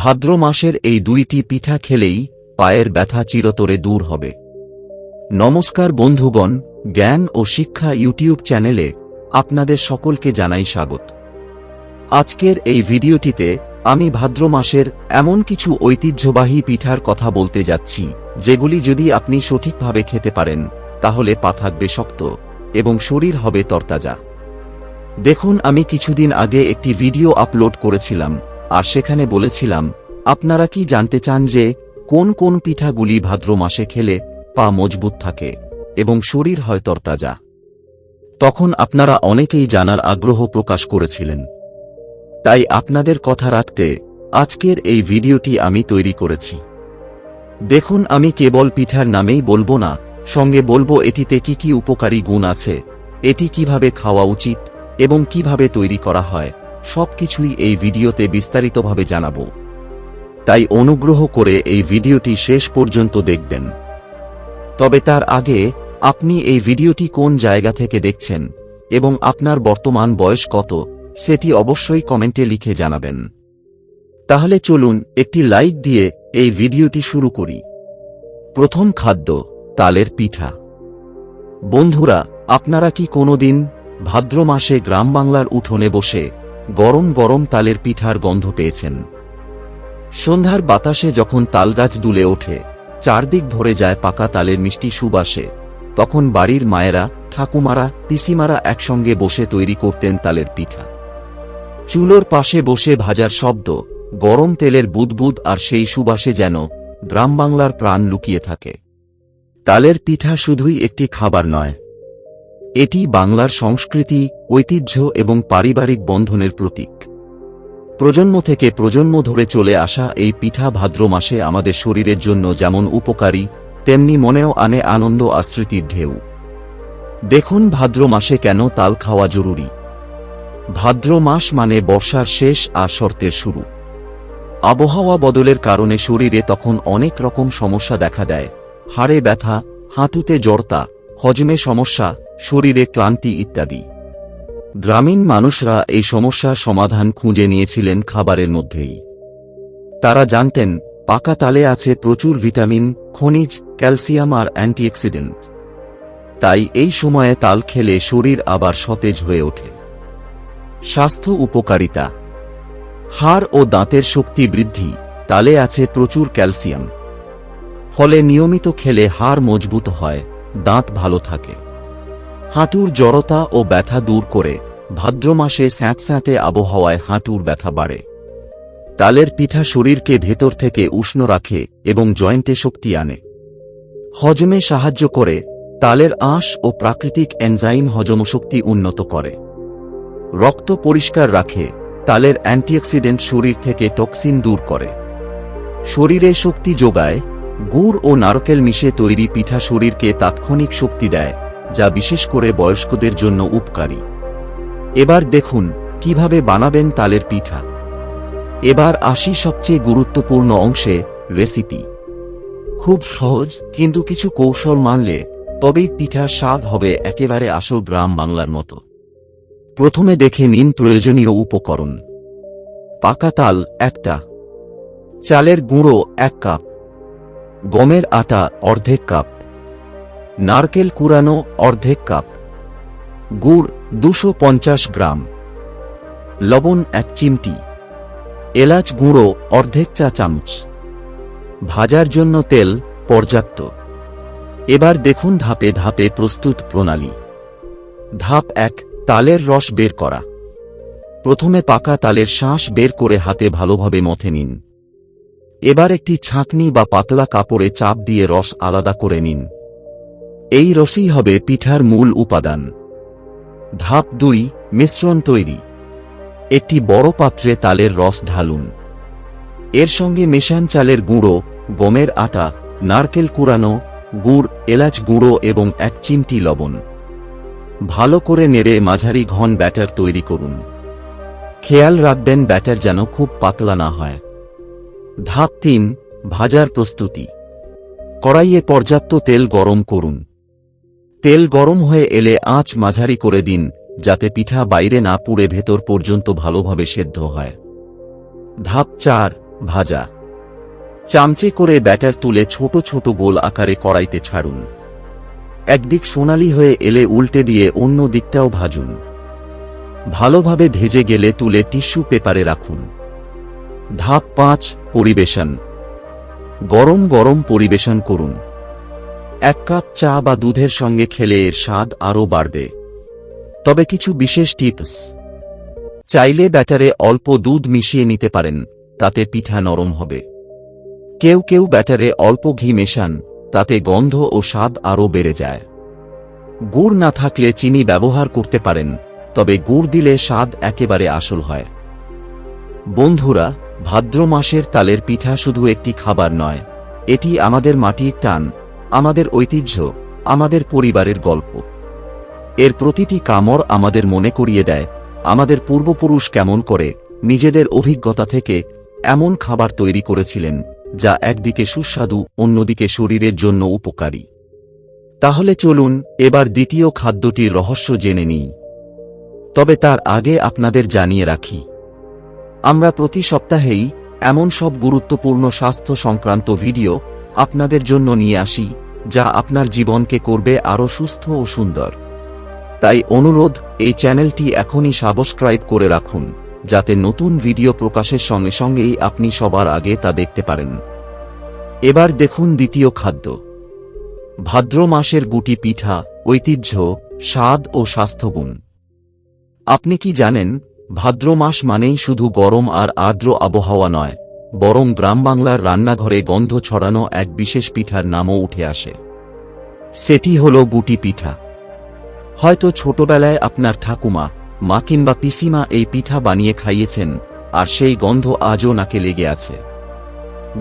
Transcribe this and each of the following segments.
ভাদ্র মাসের এই দুইটি পিঠা খেলেই পায়ের ব্যথা চিরতরে দূর হবে। নমস্কার বন্ধুগণ, জ্ঞান ও শিক্ষা ইউটিউব চ্যানেলে আপনাদের সকলকে জানাই স্বাগত। আজকের এই ভিডিওটিতে আমি ভাদ্র মাসের এমন কিছু ঐতিহ্যবাহী পিঠার কথা বলতে যাচ্ছি, যেগুলি যদি আপনি সঠিকভাবে খেতে পারেন, তাহলে পা থাকবে শক্ত এবং শরীর হবে তরতাজা। দেখুন, আমি কিছুদিন আগে একটি ভিডিও আপলোড করেছিলাম আর সেখানে বলেছিলাম, আপনারা কি জানতে চান যে কোন কোন পিঠাগুলি ভাদ্র মাসে খেলে পা মজবুত থাকে এবং শরীর হয় তরতাজা? তখন আপনারা অনেকেই জানার আগ্রহ প্রকাশ করেছিলেন। তাই আপনাদের কথা রাখতে আজকের এই ভিডিওটি আমি তৈরি করেছি। দেখুন, আমি কেবল পিঠার নামেই বলব না, সঙ্গে বলব এটিতে কি কি উপকারী গুণ আছে, এটি কীভাবে খাওয়া উচিত এবং কীভাবে তৈরি করা হয়। সবকিছুই এই ভিডিওতে বিস্তারিতভাবে জানাব। তাই অনুগ্রহ করে এই ভিডিওটি শেষ পর্যন্ত দেখবেন। তবে তার আগে, আপনি এই ভিডিওটি কোন জায়গা থেকে দেখছেন এবং আপনার বর্তমান বয়স কত, সেটি অবশ্যই কমেন্টে লিখে জানাবেন। তাহলে চলুন একটি লাইক দিয়ে এই ভিডিওটি শুরু করি। প্রথম খাদ্য, তালের পিঠা। বন্ধুরা, আপনারা কি কোনোদিন ভাদ্র মাসে গ্রাম বাংলার উঠোনে বসে গরম গরম তালের পিঠার গন্ধ পেয়েছেন। সন্ধ্যার বাতাসে যখন তালগাছ দুলে ওঠে, চারদিক ভরে যায় পাকা তালের মিষ্টি সুবাসে, তখন বাড়ির মায়েরা, ঠাকুমারা, পিসিমারা একসঙ্গে বসে তৈরি করতেন তালের পিঠা। চুলোর পাশে বসে ভাজার শব্দ, গরম তেলের বুদবুদ আর সেই সুবাসে যেন গ্রাম বাংলার প্রাণ লুকিয়ে থাকে। তালের পিঠা শুধুই একটি খাবার নয় এটি বাংলার সংস্কৃতি, ঐতিহ্য এবং পারিবারিক বন্ধনের প্রতীক। প্রজন্ম থেকে প্রজন্ম ধরে চলে আসা এই পিঠা ভাদ্র মাসে আমাদের শরীরের জন্য যেমন উপকারী, তেমনি মনেও আনে আনন্দ আর স্মৃতির ঢেউ। দেখুন ভাদ্র মাসে কেন তাল খাওয়া জরুরি। ভাদ্র মাস মানে বর্ষার শেষ আর শর্তের শুরু। আবহাওয়া বদলের কারণে শরীরে তখন অনেক রকম সমস্যা দেখা দেয়। হাড়ে ব্যথা, হাঁটুতে জড়তা, হজমে সমস্যা শরীরে ক্লান্তি ইত্যাদি। গ্রামীণ মানুষরা এই সমস্যার সমাধান খুঁজে নিয়েছিলেন খাবারের মধ্যেই। তারা জানতেন, পাকা তালে আছে প্রচুর ভিটামিন, খনিজ, ক্যালসিয়াম আর অ্যান্টিঅক্সিডেন্ট। তাই এই সময়ে তাল খেলে শরীর আবার সতেজ হয়ে ওঠে। স্বাস্থ্য উপকারিতা। হাড় ও দাঁতের শক্তি বৃদ্ধি, তালে আছে প্রচুর ক্যালসিয়াম। ফলে নিয়মিত খেলে হাড় মজবুত হয়, দাঁত ভালো থাকে। হাঁটুর জড়তা ও ব্যথা দূর করে ভাদ্র মাসে স্যাঁতস্যাঁতে আবহাওয়ায় হাঁটুর ব্যথা বাড়ে। তালের পিঠা শরীরকে ভেতর থেকে উষ্ণ রাখে এবং জয়েন্টে শক্তি আনে। হজমে সাহায্য করে, তালের আঁশ ও প্রাকৃতিক এনজাইম হজমশক্তি উন্নত করে। রক্ত পরিষ্কার রাখে, তালের অ্যান্টিঅক্সিডেন্ট শরীর থেকে টক্সিন দূর করে। শরীরে শক্তি যোগায়, গুড় ও নারকেল মিশে তৈরি পিঠা শরীরকে তাৎক্ষণিক শক্তি দেয়। যা বিশেষ করে বয়স্কদের জন্য উপকারী। এবার দেখুন, কীভাবে বানাবেন তালের পিঠা। এবার আসি সবচেয়ে গুরুত্বপূর্ণ অংশে রেসিপি খুব সহজ, কিন্তু কিছু কৌশল মানলে, তবেই পিঠার স্বাদ হবে একেবারে আসল গ্রাম বাংলার মতো। প্রথমে দেখে নিন প্রয়োজনীয় উপকরণ। পাকা তাল একটা। চালের গুঁড়ো এক কাপ। গমের আটা অর্ধেক কাপ। নারকেল কুড়ানো অর্ধেক কাপ। গুড় দুশো পঞ্চাশ গ্রাম। লবণ এক চিমটি। এলাচ গুঁড়ো অর্ধেক চা চামচ। ভাজার জন্য তেল পর্যাপ্ত। এবার দেখুন ধাপে ধাপে প্রস্তুত প্রণালী। ধাপ এক, তালের রস বের করা। প্রথমে পাকা তালের শাঁস বের করে হাতে ভালোভাবে মথে নিন। এবার একটি ছাঁকনি বা পাতলা কাপড়ে চাপ দিয়ে রস আলাদা করে নিন। এই রসই হবে পিঠার মূল উপাদান। ধাপ দুই, মিশ্রণ তৈরি। একটি বড় পাত্রে তালের রস ঢালুন। এর সঙ্গে মেশান চালের গুঁড়ো, গমের আটা, নারকেল কুড়ানো, গুড়, এলাচ গুঁড়ো এবং এক চিমটি লবণ। ভালো করে নেড়ে মাঝারি ঘন ব্যাটার তৈরি করুন। খেয়াল রাখবেন ব্যাটার যেন খুব পাতলা না হয়। ধাপ তিন, ভাজার প্রস্তুতি। কড়াইয়ে পর্যাপ্ত তেল গরম করুন। তেল গরম হয়ে এলে আঁচ মাঝারি করে দিন, যাতে পিঠা বাইরে না পুড়ে ভেতর পর্যন্ত ভালোভাবে সেদ্ধ হয়। ধাপ চার, ভাজা। চামচে করে ব্যাটার তুলে ছোট ছোট গোল আকারে কড়াইতে ছাড়ুন। একদিক সোনালি হয়ে এলে উল্টে দিয়ে অন্য দিকটাও ভাজুন। ভালোভাবে ভেজে গেলে তুলে টিস্যু পেপারে রাখুন। ধাপ পাঁচ, পরিবেশন। গরম গরম পরিবেশন করুন। এক কাপ চা বা দুধের সঙ্গে খেলে এর স্বাদ আরও বাড়বে। তবে কিছু বিশেষ টিপস। চাইলে ব্যাটারে অল্প দুধ মিশিয়ে নিতে পারেন, তাতে পিঠা নরম হবে। কেউ কেউ ব্যাটারে অল্প ঘি মেশান, তাতে গন্ধ ও স্বাদ আরও বেড়ে যায়। গুড় না থাকলে চিনি ব্যবহার করতে পারেন, তবে গুড় দিলে স্বাদ একেবারে আসল হয়। বন্ধুরা, ভাদ্র মাসের তালের পিঠা শুধু একটি খাবার নয়, এটি আমাদের মাটির টান আমাদের ঐতিহ্য, আমাদের পরিবারের গল্প। এর প্রতিটি কামড় আমাদের মনে করিয়ে দেয়, আমাদের পূর্বপুরুষ কেমন করে নিজেদের অভিজ্ঞতা থেকে এমন খাবার তৈরি করেছিলেন, যা একদিকে সুস্বাদু, অন্যদিকে শরীরের জন্য উপকারী। তাহলে চলুন এবার দ্বিতীয় খাদ্যটির রহস্য জেনে নিই। তবে তার আগে আপনাদের জানিয়ে রাখি, আমরা প্রতি সপ্তাহেই এমন সব গুরুত্বপূর্ণ স্বাস্থ্য সংক্রান্ত ভিডিও আপনাদের জন্য নিয়ে আসি যা আপনার জীবনকে করবে আরও সুস্থ ও সুন্দর। তাই অনুরোধ, এই চ্যানেলটি এখনই সাবস্ক্রাইব করে রাখুন, যাতে নতুন ভিডিও প্রকাশের সঙ্গে সঙ্গেই আপনি সবার আগে তা দেখতে পারেন। এবার দেখুন দ্বিতীয় খাদ্য। ভাদ্র মাসের গুটি পিঠা, ঐতিহ্য, স্বাদ ও স্বাস্থ্যগুণ। আপনি কি জানেন, ভাদ্র মাস মানেই শুধু গরম আর আর্দ্র আবহাওয়া নয় বরং গ্রাম বাংলার রান্নাঘরে গন্ধ ছড়ানো এক বিশেষ পিঠার নামও উঠে আসে। সেটি হল গুটি পিঠা। হয়তো ছোটবেলায় আপনার ঠাকুমা, মা কিংবা পিসিমা এই পিঠা বানিয়ে খাইয়েছেন, আর সেই গন্ধ আজও নাকে লেগে আছে।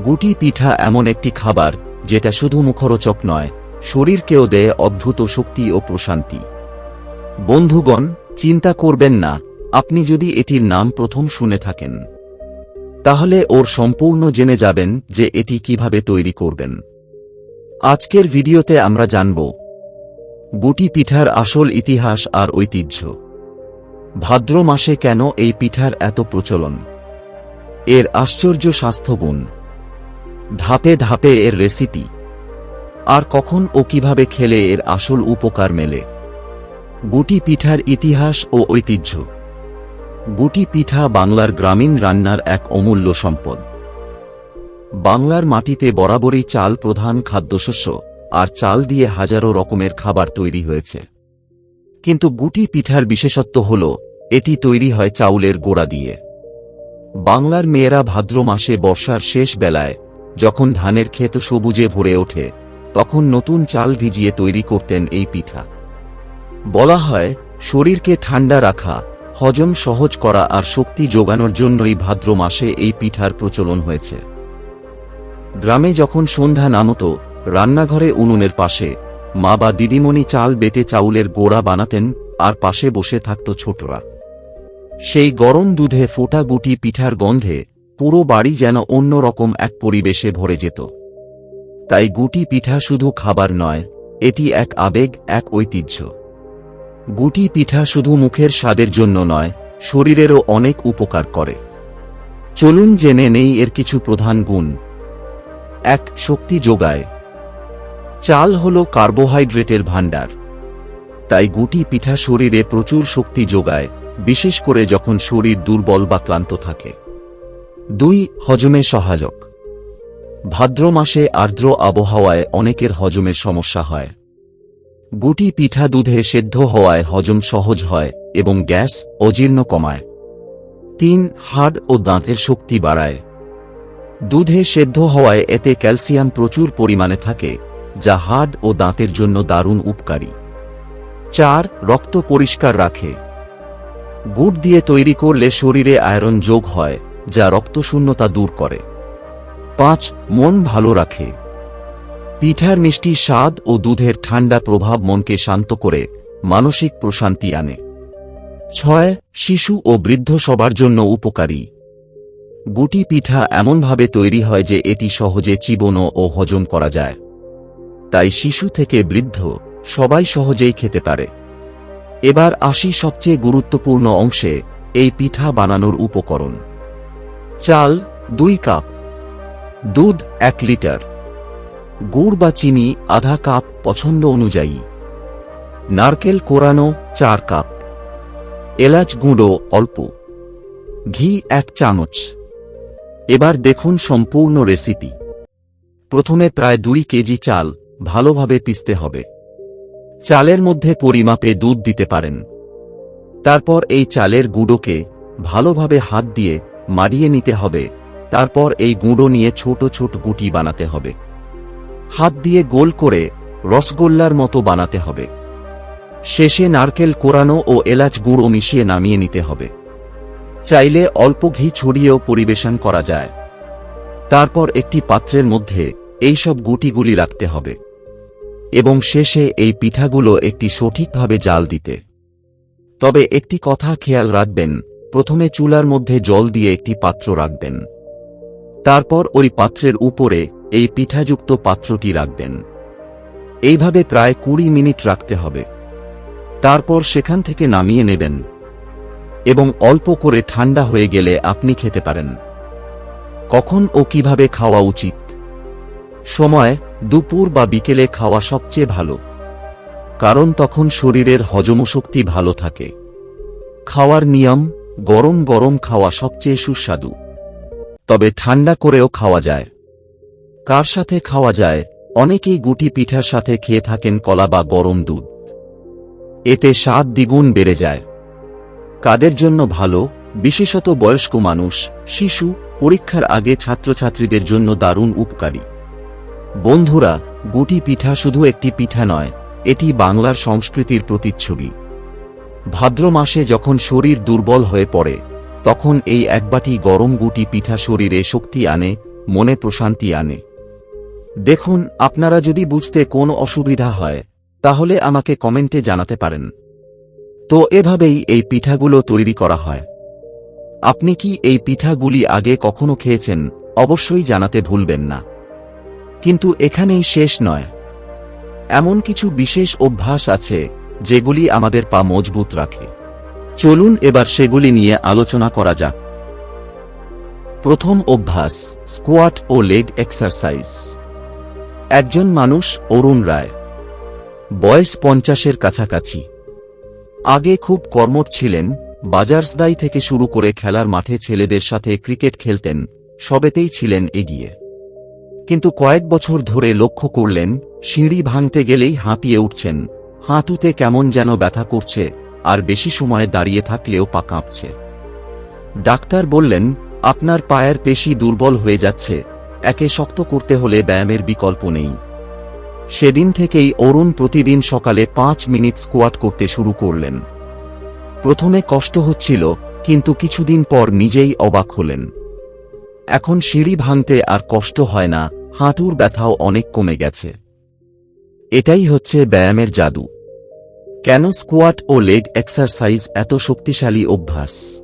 গুটি পিঠা এমন একটি খাবার, যেটা শুধু মুখরোচক নয়, শরীরকেও দেয় অদ্ভুত শক্তি ও প্রশান্তি। বন্ধুগণ, চিন্তা করবেন না, আপনি যদি এটির নাম প্রথম শুনে থাকেন। তাহলে ওর সম্পূর্ণ জেনে যাবেন যে এটি কীভাবে তৈরি করবেন। আজকের ভিডিওতে আমরা জানব গুটি পিঠার আসল ইতিহাস আর ঐতিহ্য। ভাদ্র মাসে কেন এই পিঠার এত প্রচলন? এর আশ্চর্য স্বাস্থ্যগুণ। ধাপে ধাপে এর রেসিপি আর কখন ও কীভাবে খেলে এর আসল উপকার মেলে? গুটি পিঠার ইতিহাস ও ঐতিহ্য। গুটি পিঠা বাংলার গ্রামীণ রান্নার এক অমূল্য সম্পদ। বাংলার মাটিতে বরাবরই চাল প্রধান খাদ্যশস্য, আর চাল দিয়ে হাজারো রকমের খাবার তৈরি হয়েছে। কিন্তু গুটি পিঠার বিশেষত্ব হল, এটি তৈরি হয় চাউলের গোড়া দিয়ে। বাংলার মেয়েরা ভাদ্র মাসে বর্ষার শেষ বেলায়, যখন ধানের ক্ষেত সবুজে ভরে ওঠে, তখন নতুন চাল ভিজিয়ে তৈরি করতেন এই পিঠা। বলা হয়, শরীরকে ঠান্ডা রাখা হজম সহজ করা আর শক্তি যোগানোর জন্যই ভাদ্র মাসে এই পিঠার প্রচলন হয়েছে। গ্রামে যখন সন্ধ্যা নামত, রান্নাঘরে উনুনের পাশে মা বা দিদিমণি চাল বেটে চাউলের গোড়া বানাতেন আর পাশে বসে থাকত ছোটরা। সেই গরম দুধে ফোটা গুটি পিঠার গন্ধে পুরো বাড়ি যেন অন্য রকম এক পরিবেশে ভরে যেত। তাই গুটি পিঠা শুধু খাবার নয়, এটি এক আবেগ, এক ঐতিহ্য। গুটি পিঠা শুধু মুখের স্বাদের জন্য নয়, শরীরেরও অনেক উপকার করে। চলুন জেনে নেই এর কিছু প্রধান গুণ। এক, শক্তি যোগায়। চাল হল কার্বোহাইড্রেটের ভাণ্ডার। তাই গুটি পিঠা শরীরে প্রচুর শক্তি যোগায়, বিশেষ করে যখন শরীর দুর্বল বা ক্লান্ত থাকে। দুই, হজমে সহায়ক। ভাদ্র মাসে আর্দ্র আবহাওয়ায় অনেকের হজমের সমস্যা হয়। গুটি পিঠা দুধে সেদ্ধ হওয়ায় হজম সহজ হয় এবং গ্যাস অজীর্ণ কমায়। তিন, হাড় ও দাঁতের শক্তি বাড়ায়। দুধে সেদ্ধ হওয়ায় এতে ক্যালসিয়াম প্রচুর পরিমাণে থাকে, যা হাড় ও দাঁতের জন্য দারুণ উপকারী। চার, রক্ত পরিষ্কার রাখে। গুড় দিয়ে তৈরি করলে শরীরে আয়রন যোগ হয়, যা রক্তশূন্যতা দূর করে। পাঁচ, মন ভালো রাখে। পিঠার মিষ্টি স্বাদ ও দুধের ঠান্ডা প্রভাব মনকে শান্ত করে, মানসিক প্রশান্তি আনে। ছয়, শিশু ও বৃদ্ধ সবার জন্য উপকারী। গুটি পিঠা এমনভাবে তৈরি হয় যে এটি সহজে চিবনো ও হজম করা যায়। তাই শিশু থেকে বৃদ্ধ সবাই সহজেই খেতে পারে। এবার আসি সবচেয়ে গুরুত্বপূর্ণ অংশে, এই পিঠা বানানোর উপকরণ। চাল, দুই কাপ। দুধ, এক লিটার। গুড় বা চিনি আধা কাপ পছন্দ অনুযায়ী। নারকেল কোরানো চার কাপ। এলাচ গুঁড়ো অল্প। ঘি এক চামচ। এবার দেখুন সম্পূর্ণ রেসিপি। প্রথমে প্রায় দুই কেজি চাল ভালোভাবে পিসতে হবে। চালের মধ্যে পরিমাপে দুধ দিতে পারেন। তারপর এই চালের গুঁড়োকে ভালোভাবে হাত দিয়ে মারিয়ে নিতে হবে। তারপর এই গুঁড়ো নিয়ে ছোট ছোট গুটি বানাতে হবে। হাত দিয়ে গোল করে রসগোল্লার মতো বানাতে হবে। শেষে নারকেল কোরানো ও এলাচ গুঁড়ো মিশিয়ে নামিয়ে নিতে হবে। চাইলে অল্প ঘি ছড়িয়েও পরিবেশন করা যায়। তারপর একটি পাত্রের মধ্যে এইসব গুটিগুলি রাখতে হবে। এবং শেষে এই পিঠাগুলো একটি সঠিকভাবে জাল দিতে। তবে একটি কথা খেয়াল রাখবেন, প্রথমে চুলার মধ্যে জল দিয়ে একটি পাত্র রাখবেন। তারপর ওই পাত্রের উপরে এই পিঠাযুক্ত পাত্রটি রাখবেন। এইভাবে প্রায় কুড়ি মিনিট রাখতে হবে। তারপর সেখান থেকে নামিয়ে নেবেন। এবং অল্প করে ঠান্ডা হয়ে গেলে আপনি খেতে পারেন। কখন ও কীভাবে খাওয়া উচিত? সময় দুপুর বা বিকেলে খাওয়া সবচেয়ে ভালো। কারণ তখন শরীরের হজমশক্তি ভালো থাকে। খাওয়ার নিয়ম, গরম গরম খাওয়া সবচেয়ে সুস্বাদু। তবে ঠান্ডা করেও খাওয়া যায়। কার সাথে খাওয়া যায়? অনেকেই গুটি পিঠার সাথে খেয়ে থাকেন কলা বা গরম দুধ। এতে স্বাদ দ্বিগুণ বেড়ে যায়। কাদের জন্য ভালো? বিশেষত বয়স্ক মানুষ, শিশু, পরীক্ষার আগে ছাত্রছাত্রীদের জন্য দারুণ উপকারী। বন্ধুরা, গুটি পিঠা শুধু একটি পিঠা নয়, এটি বাংলার সংস্কৃতির প্রতিচ্ছবি। ভাদ্র মাসে যখন শরীর দুর্বল হয়ে পড়ে তখন এই একবাটি গরম গুটি পিঠা শরীরে শক্তি আনে, মনে প্রশান্তি আনে। দেখুন, আপনারা যদি বুঝতে কোনো অসুবিধা হয়, তাহলে আমাকে কমেন্টে জানাতে পারেন। তো এভাবেই এই পিঠাগুলো তৈরি করা হয়। আপনি কি এই পিঠাগুলি আগে কখনো খেয়েছেন? অবশ্যই জানাতে ভুলবেন না। কিন্তু এখানেই শেষ নয়। এমন কিছু বিশেষ অভ্যাস আছে, যেগুলি আমাদের পা মজবুত রাখে। চলুন এবার সেগুলি নিয়ে আলোচনা করা যাক। প্রথম অভ্যাস স্কোয়াট ও লেগ এক্সারসাইজ একজন মানুষ অরুণ রায়। বয়স পঞ্চাশের কাছাকাছি। আগে খুব কর্মঠ ছিলেন, বাজারসদাই থেকে শুরু করে খেলার মাঠে ছেলেদের সাথে ক্রিকেট খেলতেন, সবেতেই ছিলেন এগিয়ে। কিন্তু কয়েক বছর ধরে লক্ষ্য করলেন, সিঁড়ি ভাঙতে গেলেই হাঁপিয়ে উঠছেন, হাঁটুতে কেমন যেন ব্যথা করছে আর বেশি সময় দাঁড়িয়ে থাকলেও পা কাঁপছে। ডাক্তার বললেন, আপনার পায়ের পেশি দুর্বল হয়ে যাচ্ছে, একে শক্ত করতে হলে ব্যায়ামের বিকল্প নেই। সেদিন থেকেই অরুণ প্রতিদিন সকালে পাঁচ মিনিট স্কোয়াট করতে শুরু করলেন। প্রথমে কষ্ট হচ্ছিল, কিন্তু কিছুদিন পর নিজেই অবাক হলেন। এখন সিঁড়ি ভাঙতে আর কষ্ট হয় না, হাঁটুর ব্যথাও অনেক কমে গেছে। এটাই হচ্ছে ব্যায়ামের জাদু। কেন স্কোয়াট ও লেগ এক্সারসাইজ এত শক্তিশালী অভ্যাস?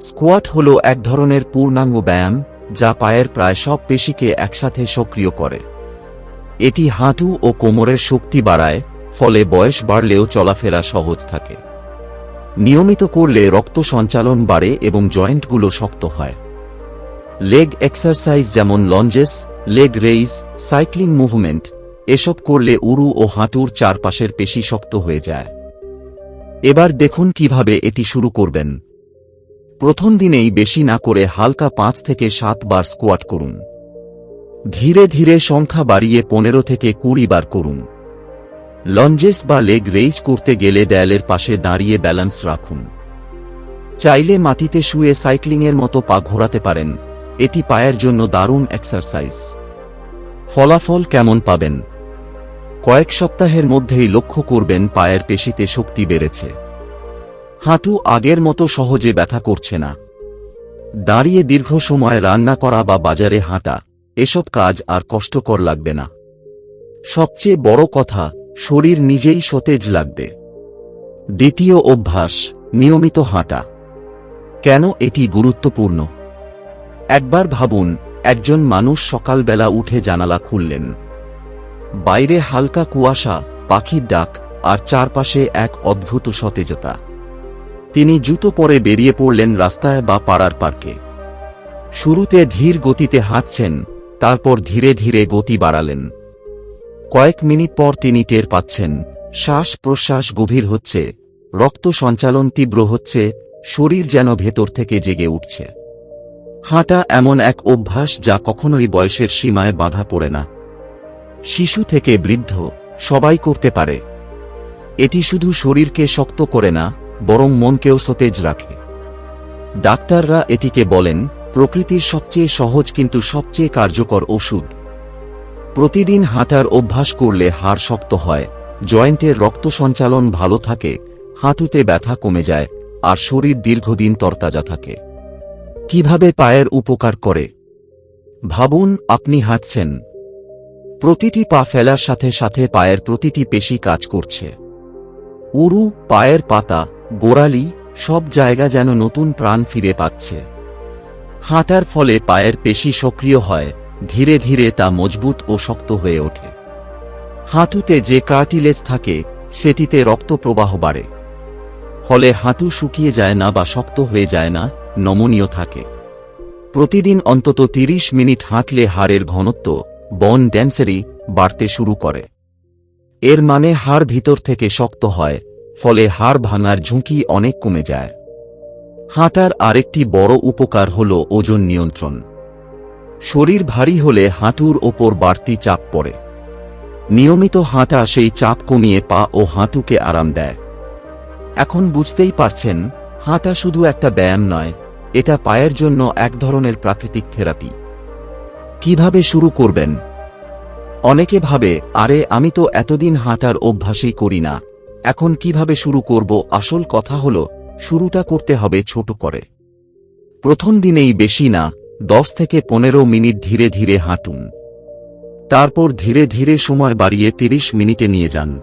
স্কোয়াট হল এক ধরনের পূর্ণাঙ্গ ব্যায়াম, যা পায়ের প্রায় সব পেশিকে একসাথে সক্রিয় করে। এটি হাঁটু ও কোমরের শক্তি বাড়ায়, ফলে বয়স বাড়লেও চলাফেরা সহজ থাকে। নিয়মিত করলে রক্ত সঞ্চালন বাড়ে এবং জয়েন্টগুলো শক্ত হয়। লেগ এক্সারসাইজ যেমন lunges, leg raise, cycling movement এসব করলে উরু ও হাঁটুর চারপাশের পেশি শক্ত হয়ে যায়। এবার দেখুন কীভাবে এটি শুরু করবেন। প্রথম দিনেই বেশি না করে হালকা পাঁচ থেকে সাত বার স্কোয়াট করুন। ধীরে ধীরে সংখ্যা বাড়িয়ে পনেরো থেকে কুড়ি বার করুন। লঞ্জেস বা লেগ রেইজ করতে গেলে দেয়ালের পাশে দাঁড়িয়ে ব্যালেন্স রাখুন। চাইলে মাটিতে শুয়ে সাইক্লিংয়ের মতো পা ঘোরাতে পারেন। এটি পায়ের জন্য দারুণ এক্সারসাইজ। ফলাফল কেমন পাবেন? কয়েক সপ্তাহের মধ্যেই লক্ষ্য করবেন পায়ের পেশিতে শক্তি বেড়েছে। হাঁটু আগের মতো সহজে ব্যথা করছে না। দাঁড়িয়ে দীর্ঘ সময় রান্না করা বা বাজারে হাঁটা, এসব কাজ আর কষ্টকর লাগবে না। সবচেয়ে বড় কথা, শরীর নিজেই সতেজ লাগবে। দ্বিতীয় অভ্যাস, নিয়মিত হাঁটা। কেন এটি গুরুত্বপূর্ণ? একবার ভাবুন, একজন মানুষ সকালবেলা উঠে জানালা খুললেন। বাইরে হালকা কুয়াশা, পাখির ডাক, আর চারপাশে এক অদ্ভুত সতেজতা। তিনি জুতো পরে বেরিয়ে পড়লেন রাস্তায় বা পাড়ার পার্কে। শুরুতে ধীর গতিতে হাঁটছেন, তারপর ধীরে ধীরে গতি বাড়ালেন। কয়েক মিনিট পর তিনি টের পাচ্ছেন, শ্বাস প্রশ্বাস গভীর হচ্ছে, রক্ত সঞ্চালন তীব্র হচ্ছে, শরীর যেন ভেতর থেকে জেগে উঠছে। হাঁটা এমন এক অভ্যাস যা কখনোই বয়সের সীমায় বাধা পড়ে না। শিশু থেকে বৃদ্ধ সবাই করতে পারে। এটি শুধু শরীরকে শক্ত করে না, বরং মনকেও সতেজ রাখে। ডাক্তাররা এটিকে বলেন প্রকৃতির সবচেয়ে সহজ কিন্তু সবচেয়ে কার্যকর ওষুধ। প্রতিদিন হাঁটার অভ্যাস করলে হাড় শক্ত হয়, জয়েন্টের রক্ত সঞ্চালন ভালো থাকে, হাঁটুতে ব্যথা কমে যায়, আর শরীর দীর্ঘদিন তরতাজা থাকে। কীভাবে পায়ের উপকার করে? ভাবুন, আপনি হাঁটছেন। প্রতিটি পা ফেলার সাথে সাথে পায়ের প্রতিটি পেশি কাজ করছে। উরু, পায়ের পাতা, গোড়ালি, সব জায়গা যেন নতুন প্রাণ ফিরে পাচ্ছে। হাঁটার ফলে পায়ের পেশি সক্রিয় হয়, ধীরে ধীরে তা মজবুত ও শক্ত হয়ে ওঠে। হাঁটুতে যে কার্টিলেজ থাকে, সেটিতে রক্ত প্রবাহ বাড়ে। ফলে হাঁটু শুকিয়ে যায় না বা শক্ত হয়ে যায় না, নমনীয় থাকে। প্রতিদিন অন্তত ৩০ মিনিট হাঁটলে হাড়ের ঘনত্ব বন ড্যান্সারি বাড়তে শুরু করে। এর মানে হাড় ভিতর থেকে শক্ত হয়, ফলে হাড় ভাঙার ঝুঁকি অনেক কমে যায়। হাঁটার আরেকটি বড় উপকার হল ওজন নিয়ন্ত্রণ। শরীর ভারী হলে হাঁটুর ওপর বাড়তি চাপ পড়ে। নিয়মিত হাঁটা সেই চাপ কমিয়ে পা ও হাঁটুকে আরাম দেয়। এখন বুঝতেই পারছেন, হাঁটা শুধু একটা ব্যায়াম নয়, এটা পায়ের জন্য এক ধরনের প্রাকৃতিক থেরাপি। কীভাবে শুরু করবেন? অনেকে ভাবে, আরে, আমি তো এতদিন হাঁটার অভ্যাসই করি না। এখন কীভাবে শুরু করব? আসল কথা হল, শুরুটা করতে হবে ছোট করে। প্রথম দিনেই বেশি না, দশ থেকে পনেরো মিনিট ধীরে ধীরে হাঁটুন। তারপর ধীরে ধীরে সময় বাড়িয়ে তিরিশ মিনিটে নিয়ে যান।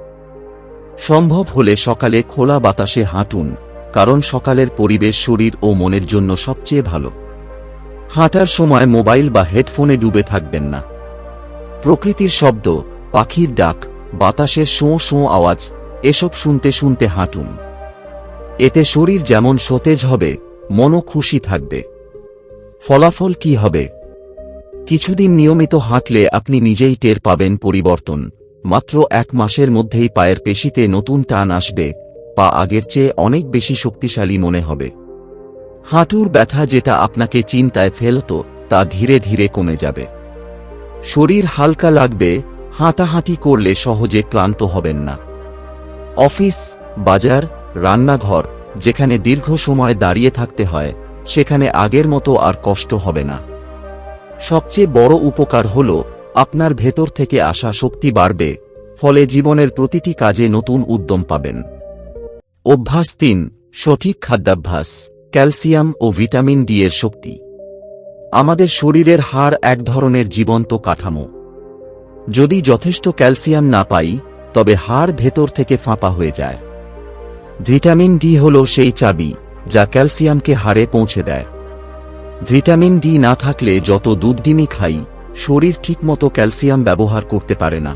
সম্ভব হলে সকালে খোলা বাতাসে হাঁটুন, কারণ সকালের পরিবেশ শরীর ও মনের জন্য সবচেয়ে ভালো। হাঁটার সময় মোবাইল বা হেডফোনে ডুবে থাকবেন না। প্রকৃতির শব্দ, পাখির ডাক, বাতাসের শোঁ শোঁ আওয়াজ, এসব শুনতে শুনতে হাঁটুন। এতে শরীর যেমন সতেজ হবে, মনও খুশি থাকবে। ফলাফল কি হবে? কিছুদিন নিয়মিত হাঁটলে আপনি নিজেই টের পাবেন পরিবর্তন। মাত্র এক মাসের মধ্যেই পায়ের পেশিতে নতুন টান আসবে, পা আগের চেয়ে অনেক বেশি শক্তিশালী মনে হবে। হাঁটুর ব্যথা যেটা আপনাকে চিন্তায় ফেলত, তা ধীরে ধীরে কমে যাবে। শরীর হালকা লাগবে, হাঁটাহাঁটি করলে সহজে ক্লান্ত হবেন না। অফিস, বাজার, রান্নাঘর, যেখানে দীর্ঘ সময় দাঁড়িয়ে থাকতে হয়, সেখানে আগের মতো আর কষ্ট হবে না। সবচেয়ে বড় উপকার হল, আপনার ভেতর থেকে আসা শক্তি বাড়বে, ফলে জীবনের প্রতিটি কাজে নতুন উদ্যম পাবেন। অভ্যাস তিন, সঠিক খাদ্যাভ্যাস। ক্যালসিয়াম ও ভিটামিন ডি এর শক্তি। আমাদের শরীরের হাড় এক ধরনের জীবন্ত কাঠামো। যদি যথেষ্ট ক্যালসিয়াম না পাই, তবে হাড় ভেতর থেকে ফাঁপা হয়ে যায়। ভিটামিন ডি হল সেই চাবি, যা ক্যালসিয়ামকে হাড়ে পৌঁছে দেয়। ভিটামিন ডি না থাকলে যত দুধ ডিমি খাই, শরীর ঠিকমতো ক্যালসিয়াম ব্যবহার করতে পারে না।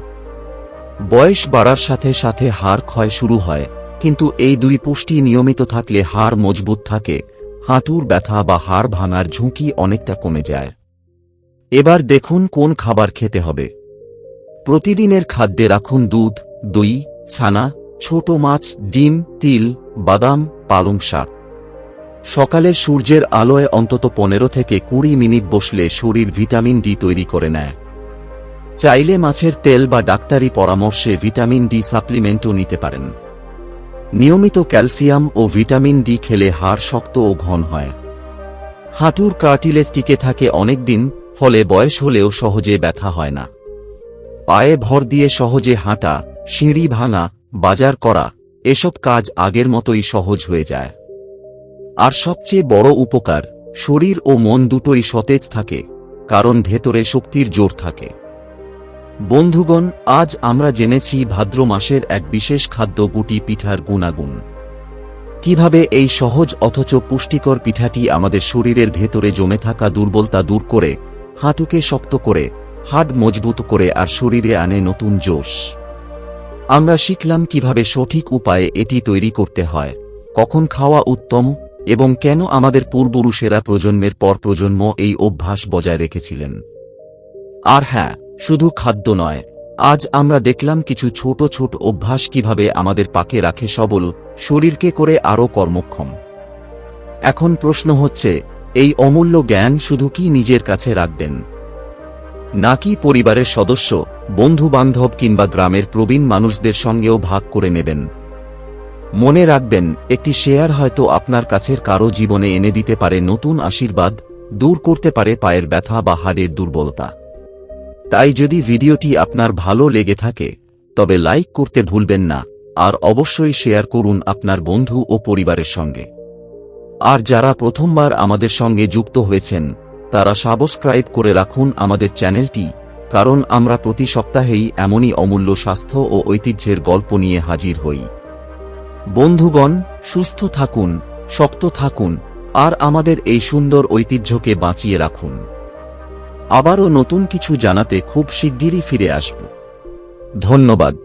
বয়স বাড়ার সাথে সাথে হাড় ক্ষয় শুরু হয়। কিন্তু এই দুই পুষ্টি নিয়মিত থাকলে হাড় মজবুত থাকে, হাঁটুর ব্যথা বা হাড় ভাঙার ঝুঁকি অনেকটা কমে যায়। এবার দেখুন কোন খাবার খেতে হবে। প্রতিদিনের খাদ্যে রাখুন দুধ, দই, ছানা, ছোট মাছ, ডিম, তিল, বাদাম, পালং শাক। সকালে সূর্যের আলোয় অন্তত পনেরো থেকে কুড়ি মিনিট বসলে শরীর ভিটামিন ডি তৈরি করে নেয়। চাইলে মাছের তেল বা ডাক্তারি পরামর্শে ভিটামিন ডি সাপ্লিমেন্টও নিতে পারেন। নিয়মিত ক্যালসিয়াম ও ভিটামিন ডি খেলে হাড় শক্ত ও ঘন হয়। হাঁটুর কার্টিলেজ টিকে থাকে অনেকদিন ফলে বয়স হলেও সহজে ব্যথা হয় না। পায়ে ভর দিয়ে সহজে হাঁটা, সিঁড়ি ভাঙা, বাজার করা, এসব কাজ আগের মতোই সহজ হয়ে যায়। আর সবচেয়ে বড় উপকার, শরীর ও মন দুটোই সতেজ থাকে, কারণ ভেতরে শক্তির জোর থাকে। বন্ধুগণ, আজ আমরা জেনেছি ভাদ্র মাসের এক বিশেষ খাদ্য গুটি পিঠার গুণাগুণ। কীভাবে এই সহজ অথচ পুষ্টিকর পিঠাটি আমাদের শরীরের ভেতরে জমে থাকা দুর্বলতা দূর করে, হাঁটুকে শক্ত করে, হাড় মজবুত করে আর শরীরে আনে নতুন জোশ। আমরা শিখলাম কীভাবে সঠিক উপায়ে এটি তৈরি করতে হয়, কখন খাওয়া উত্তম এবং কেন আমাদের পূর্বপুরুষেরা প্রজন্মের পর প্রজন্ম এই অভ্যাস বজায় রেখেছিলেন। আর হ্যাঁ শুধু খাদ্য নয়। আজ আমরা দেখলাম কিছু ছোট ছোট অভ্যাস কীভাবে আমাদের পাকে রাখে সবল শরীরকে করে আরও কর্মক্ষম। এখন প্রশ্ন হচ্ছে, এই অমূল্য জ্ঞান শুধু কি নিজের কাছে রাখবেন? নাকি পরিবারের সদস্য বন্ধু বান্ধব কিংবা গ্রামের প্রবীণ মানুষদের সঙ্গেও ভাগ করে নেবেন? মনে রাখবেন, একটি শেয়ার হয়তো আপনার কাছের কারও জীবনে এনে দিতে পারে নতুন আশীর্বাদ, দূর করতে পারে পায়ের ব্যথা বা হাড়ের দুর্বলতা। তাই যদি ভিডিওটি আপনার ভালো লেগে থাকে, তবে লাইক করতে ভুলবেন না, আর অবশ্যই শেয়ার করুন আপনার বন্ধু ও পরিবারের সঙ্গে। আর যারা প্রথমবার আমাদের সঙ্গে যুক্ত হয়েছেন, তারা সাবস্ক্রাইব করে রাখুন আমাদের চ্যানেলটি, কারণ আমরা প্রতি সপ্তাহেই এমনই অমূল্য স্বাস্থ্য ও ঐতিহ্যের গল্প নিয়ে হাজির হই। বন্ধুগণ, সুস্থ থাকুন, শক্ত থাকুন, আর আমাদের এই সুন্দর ঐতিহ্যকে বাঁচিয়ে রাখুন। আবারও নতুন কিছু জানাতে খুব শিগগিরই ফিরে আসব। ধন্যবাদ।